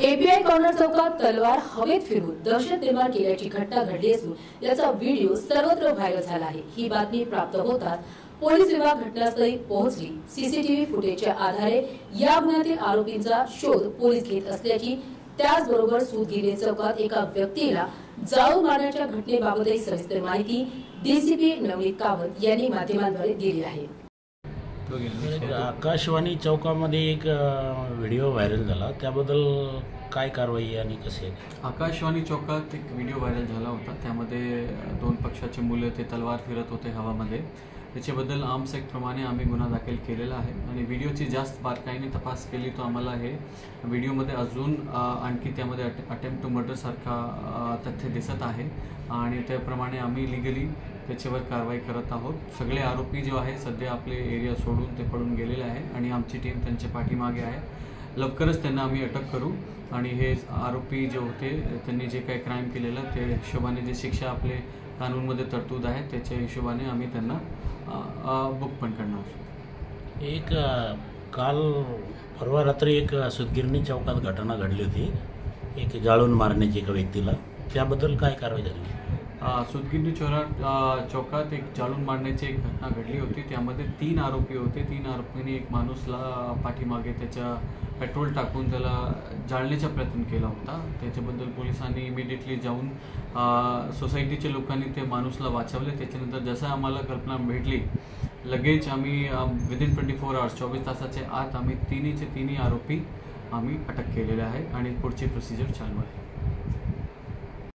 API corner चौकात तलवार हवेत फिरून दहशत निर्माण केल्याची घटना घडली असून याचा व्हिडिओ सर्वत्र व्हायरल झाला आहे. ही बातमी प्राप्त होताच पोलीस विभाग घटनास्थळी पोहोचली. सीसीटीव्ही फुटेजच्या आधारे या गुन्ह्यातील आरोपींचा शोध पोलीस घेत असल्याची त्याचबरोबर सुदगिरी चौकात एका व्यक्तीला जाऊ मारण्याच्या घटनेबाबतही सविस्तर माहिती डीसीपी नवनीत कावत यांनी माध्यमांद्वारे दिली आहे. आकाशवाणी चौकामध्ये एक व्हिडिओ व्हायरल झाला. त्याबद्दल काय कारवाई आणि कसे आकाशवाणी चौकात एक व्हिडिओ व्हायरल झाला होता. त्यामध्ये दोन पक्षाचे मुलं ते तलवार फिरत होते हवामध्ये. त्याच्याबद्दल आर्म्स ॲक्टप्रमाणे आम्ही गुन्हा दाखल केलेला आहे. आणि व्हिडिओची जास्त बारकाईने तपास केली तो आम्हाला हे व्हिडिओमध्ये अजून आणखी त्यामध्ये अटेम्प्ट टू मर्डरसारखा तथ्य दिसत आहे. आणि त्याप्रमाणे आम्ही लिगली त्याच्यावर कारवाई करत आहोत. सगळे आरोपी जो आहे सध्या आपले एरिया सोडून ते पडून गेलेले आहे आणि आमची टीम त्यांच्या पाठीमागे आहे. लवकरच त्यांना आम्ही अटक करू आणि हे आरोपी जे होते त्यांनी जे काही क्राईम केलेलं त्या हिशोबाने जे शिक्षा आपले कानूनमध्ये तरतूद आहे त्याच्या हिशोबाने आम्ही त्यांना बुक पण करणार एक काल परवा रात्री एक सुदगिरणी चौकात घटना घडली होती. एक जाळून मारण्याची एका व्यक्तीला. त्याबद्दल काय कारवाई झाली? सुदगिरणी चौरा चौकात एक जाळून मारण्याची एक घटना घडली होती. त्यामध्ये तीन आरोपी होते. तीन आरोपींनी एक माणूसला पाठीमागे त्याच्या पेट्रोल टाकून त्याला जाळण्याचा प्रयत्न केला होता. त्याच्याबद्दल पोलिसांनी इमिडिएटली जाऊन सोसायटीच्या लोकांनी ते माणूसला वाचवले. त्याच्यानंतर जसं आम्हाला कल्पना भेटली लगेच आम्ही विदिन ट्वेंटी फोर आवर्स चोवीस तासाच्या आत आम्ही तिन्हीचे तिन्ही आरोपी आम्ही अटक केलेले आहे आणि पुढची प्रोसिजर चालू आहे.